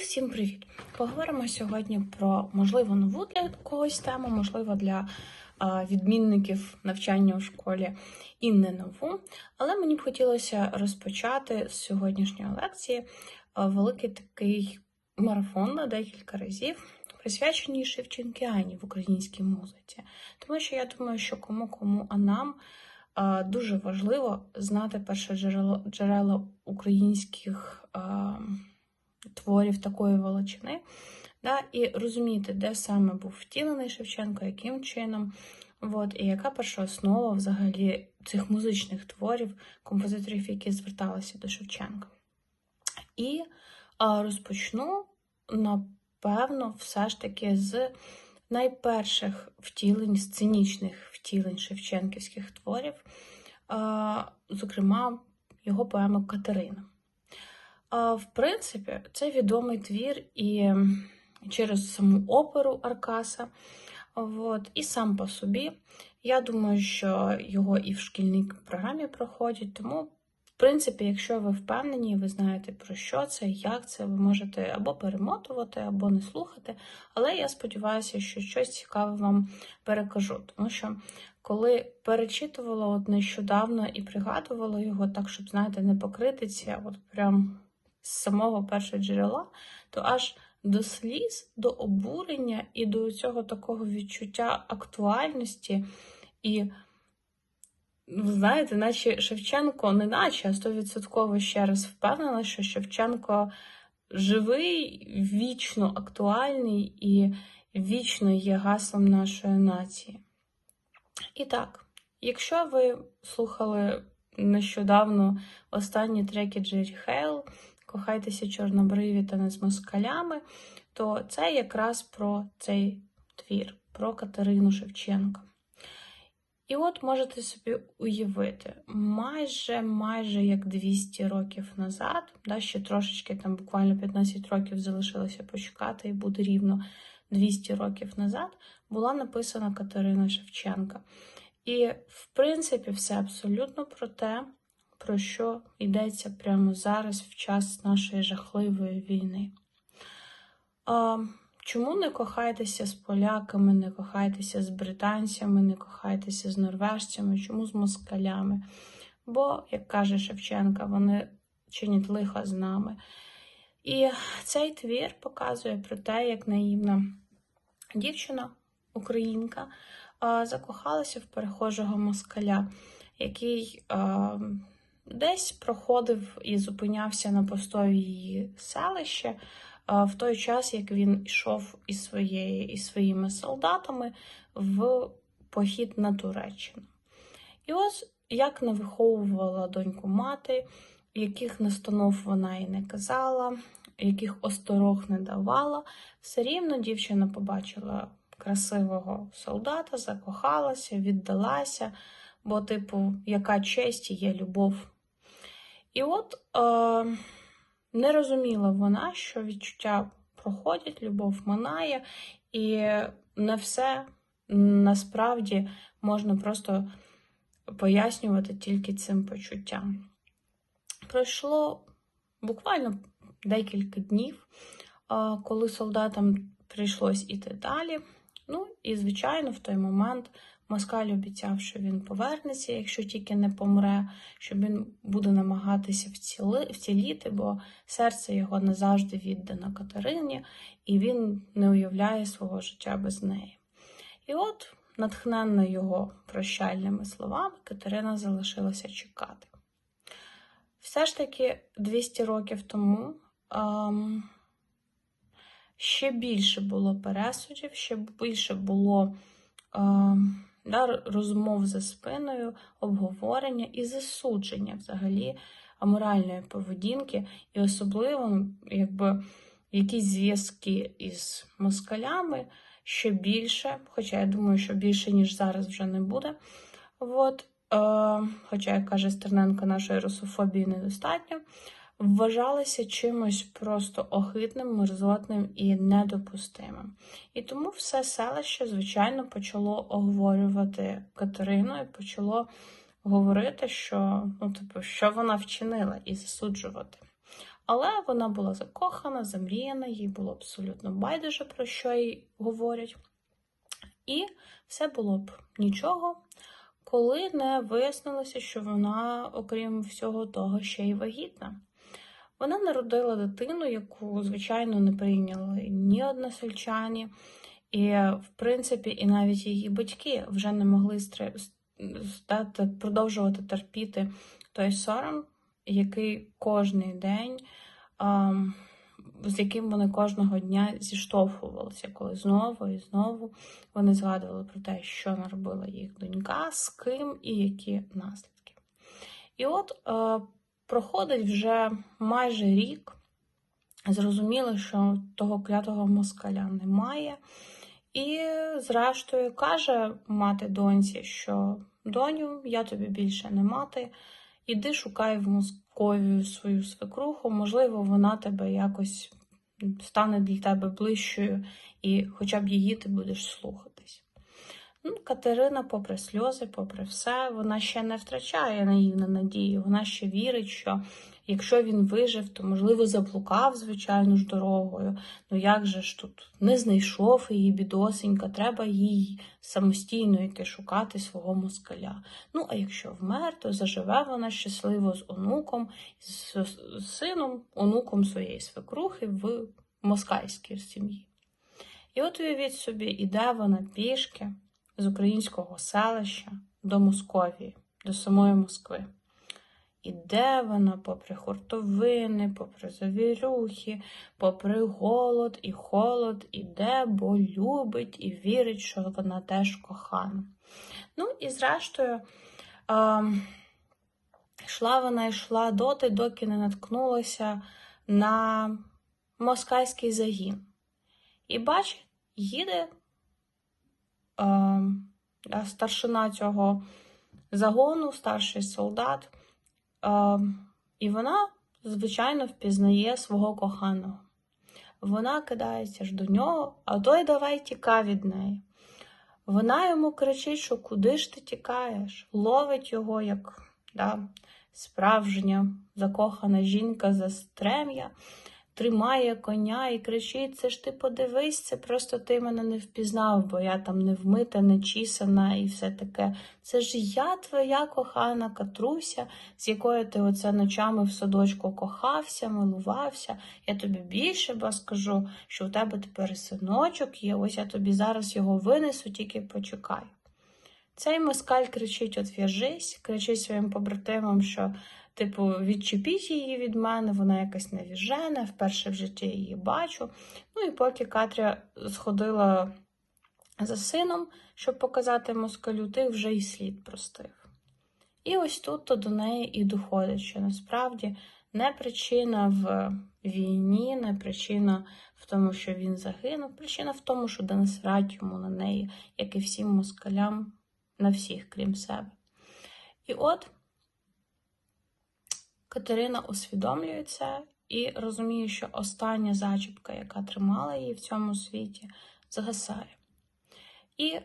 Всім привіт! Поговоримо сьогодні про можливо нову для когось тему, можливо, для відмінників навчання у школі і не нову. Але мені б хотілося розпочати з сьогоднішньої лекції великий такий марафон на декілька разів, присвячений Шевченкіані в українській музиці. Тому що я думаю, що кому кому, а нам дуже важливо знати перше джерело джерела українських. Творів такої величини, да, і розуміти, де саме був втілений Шевченко, яким чином, от, і яка перша основа взагалі цих музичних творів, композиторів, які зверталися до Шевченка. І а, розпочну, напевно, все ж таки з найперших втілень, сценічних втілень шевченківських творів, а, зокрема, його поема Катерина. В принципі, це відомий твір і через саму оперу Аркаса, от, і сам по собі. Я думаю, що його і в шкільній програмі проходять, тому, в принципі, якщо ви впевнені, ви знаєте про що це, як це, ви можете або перемотувати, або не слухати. Але я сподіваюся, що щось цікаве вам перекажу, тому що. Коли перечитувала от нещодавно і пригадувала його так, щоб, знаєте, не по критиці, а от прям з самого першого джерела, то аж до сліз, до обурення і до цього такого відчуття актуальності. І, ви знаєте, наче Шевченко, не наче, а стовідсотково ще раз впевнена, що Шевченко живий, вічно актуальний і вічно є гаслом нашої нації. І так, якщо ви слухали нещодавно останні треки Джері Хейл, кохайтеся чорнобриві та не з москалями, то це якраз про цей твір, про Катерину Шевченка. І от можете собі уявити, майже майже як 200 років назад, да, ще трошечки, там буквально 15 років залишилося почекати, і буде рівно 200 років назад, була написана Катерина Шевченка. І, в принципі, все абсолютно про те, про що йдеться прямо зараз, в час нашої жахливої війни. А, Чому не кохайтеся з поляками, не кохайтеся з британцями, не кохайтеся з норвежцями, чому з москалями? Бо, як каже Шевченка, вони чинять лихо з нами. І цей твір показує про те, як наївна дівчина, українка, закохалася в перехожого москаля, який десь проходив і зупинявся на постові її селище в той час, як він йшов із, своєю, із своїми солдатами в похід на Туреччину. І ось як не виховувала доньку мати, яких настанов вона і не казала, яких осторог не давала, все рівно дівчина побачила красивого солдата, закохалася, віддалася, бо, типу, яка честь є любов. І от е, не розуміла вона, що відчуття проходять, любов минає, і не все насправді можна просто пояснювати тільки цим почуттям. Пройшло буквально декілька днів, коли солдатам прийшлось іти далі. Ну, і, звичайно, в той момент Москаль обіцяв, що він повернеться, якщо тільки не помре, що він буде намагатися вціліти, бо серце його назавжди віддано Катерині, і він не уявляє свого життя без неї. І от, натхненна його прощальними словами, Катерина залишилася чекати. Все ж таки 200 років тому. Ем, ще більше було пересудів, ще більше було е, да, розмов за спиною, обговорення і засудження взагалі аморальної поведінки, і особливо якби, якісь зв'язки із москалями ще більше, хоча я думаю, що більше, ніж зараз вже не буде. От, е, Хоча, як каже Стерненко, нашої русофобії недостатньо вважалися чимось просто огидним, мерзотним і недопустимим. І тому все селище, звичайно, почало оговорювати Катерину і почало говорити, що ну, типу, що вона вчинила, і засуджувати. Але вона була закохана, замріяна, їй було абсолютно байдуже, про що їй говорять. І все було б нічого, коли не вияснилося, що вона, окрім всього того, ще й вагітна. Вона народила дитину, яку, звичайно, не прийняли ні односельчані, і, в принципі, і навіть її батьки вже не могли стати, продовжувати терпіти той сором, який кожний день, з яким вони кожного дня зіштовхувалися, коли знову і знову вони згадували про те, що наробила їх донька, з ким і які наслідки. І от е, проходить вже майже рік. Зрозуміло, що того клятого москаля немає. І, зрештою, каже мати доньці, що доню, я тобі більше не мати, іди шукай в Московію свою свекруху, можливо, вона тебе якось стане для тебе ближчою, і хоча б її ти будеш слухатись. Ну, Катерина, попри сльози, попри все, вона ще не втрачає наївну надію. Вона ще вірить, що якщо він вижив, то, можливо, заблукав, звичайно ж, дорогою. Ну як же ж тут не знайшов її бідосенька, треба їй самостійно йти шукати свого москаля. Ну, а якщо вмер, то заживе вона щасливо з онуком, з сином, онуком своєї свекрухи в москальській сім'ї. І от уявіть собі, іде вона пішки з українського селища до Московії, до самої Москви. Іде вона попри хуртовини, попри завірюхи, попри голод і холод, іде, бо любить і вірить, що вона теж кохана. Ну і зрештою, е, йшла вона йшла доти, доки не наткнулася на москальський загін. І бачить, їде старшина цього загону, старший солдат. Е, і вона, звичайно, впізнає свого коханого. Вона кидається ж до нього, а той давай тіка від неї. Вона йому кричить, що куди ж ти тікаєш? Ловить його, як да, справжня закохана жінка за стрем'я, тримає коня і кричить: Це ж ти подивись, це просто ти мене не впізнав, бо я там не вмита, не чісана і все таке. Це ж я твоя кохана Катруся, з якою ти оце ночами в садочку кохався, милувався. Я тобі більше бо скажу, що у тебе тепер синочок є, ось я тобі зараз його винесу, тільки почекай. Цей москаль кричить: от в'яжись, кричить своїм побратимам, що, типу, відчепіть її від мене, вона якась невіжена, вперше в житті її бачу. Ну і поки Катря сходила за сином, щоб показати москалю, тих вже й слід простив. І ось тут то до неї і доходить, що насправді не причина в війні, не причина в тому, що він загинув, причина в тому, що да насрать йому на неї, як і всім москалям на всіх, крім себе. І от Катерина усвідомлює це і розуміє, що остання зачіпка, яка тримала її в цьому світі, згасає. І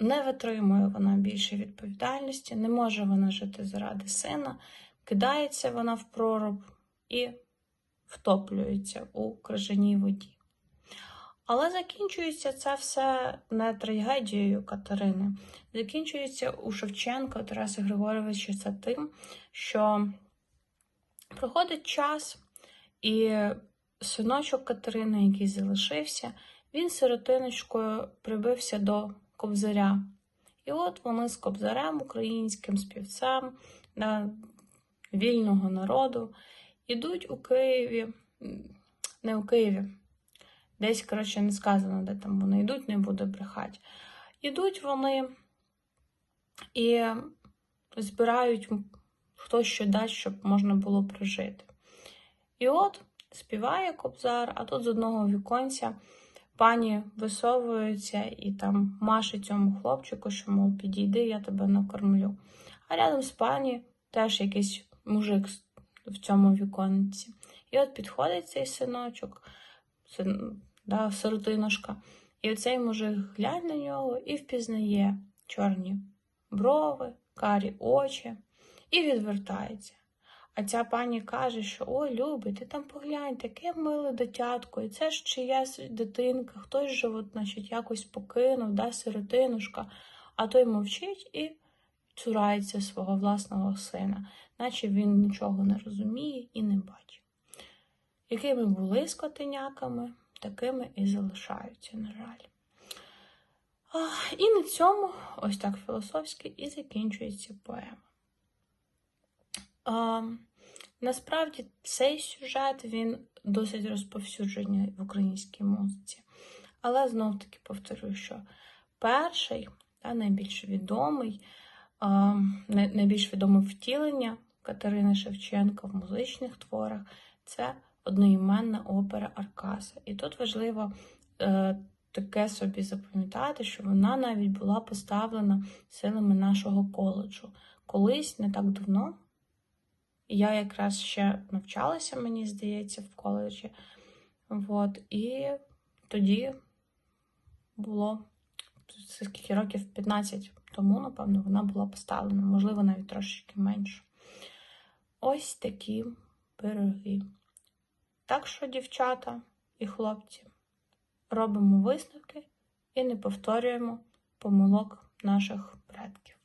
не витримує вона більше відповідальності, не може вона жити заради сина, кидається вона в проруб і втоплюється у крижаній воді. Але закінчується це все не трагедією Катерини. Закінчується у Шевченка Тараса Григоровича це тим, що проходить час, і синочок Катерини, який залишився, він сиротиночкою прибився до Кобзаря. І от вони з Кобзарем, українським співцем да, вільного народу, ідуть у Києві, не у Києві. Десь, коротше, не сказано, де там вони йдуть, не буде брехати. Ідуть вони і збирають хто що дасть, щоб можна було прожити. І от співає кобзар, а тут з одного віконця пані висовується і там маше цьому хлопчику, що, мов, підійди, я тебе накормлю. А рядом з пані теж якийсь мужик в цьому віконці. І от підходить цей синочок син, да, сиротиношка. І оцей мужик глянь на нього і впізнає чорні брови, карі очі і відвертається. А ця пані каже, що ой, Любий, ти там поглянь, таке миле дитятко, і це ж чиясь дитинка, хтось же от, значить, якось покинув, да, сиротинушка, а той мовчить і цурається свого власного сина, наче він нічого не розуміє і не бачить. Якими були скотиняками, такими і залишаються, на жаль. І на цьому, ось так філософськи, і закінчується поема. А, насправді цей сюжет він досить розповсюджений в українській музиці. Але знов таки повторюю, що перший, та, найбільш відомий, а, найбільш відоме втілення Катерини Шевченка в музичних творах це одноіменна опера Аркаса. І тут важливо е, таке собі запам'ятати, що вона навіть була поставлена силами нашого коледжу. Колись, не так давно, я якраз ще навчалася, мені здається, в коледжі. От, і тоді було скільки років 15 тому, напевно, вона була поставлена, можливо, навіть трошечки менше. Ось такі пироги. Так що, дівчата і хлопці, робимо висновки і не повторюємо помилок наших предків.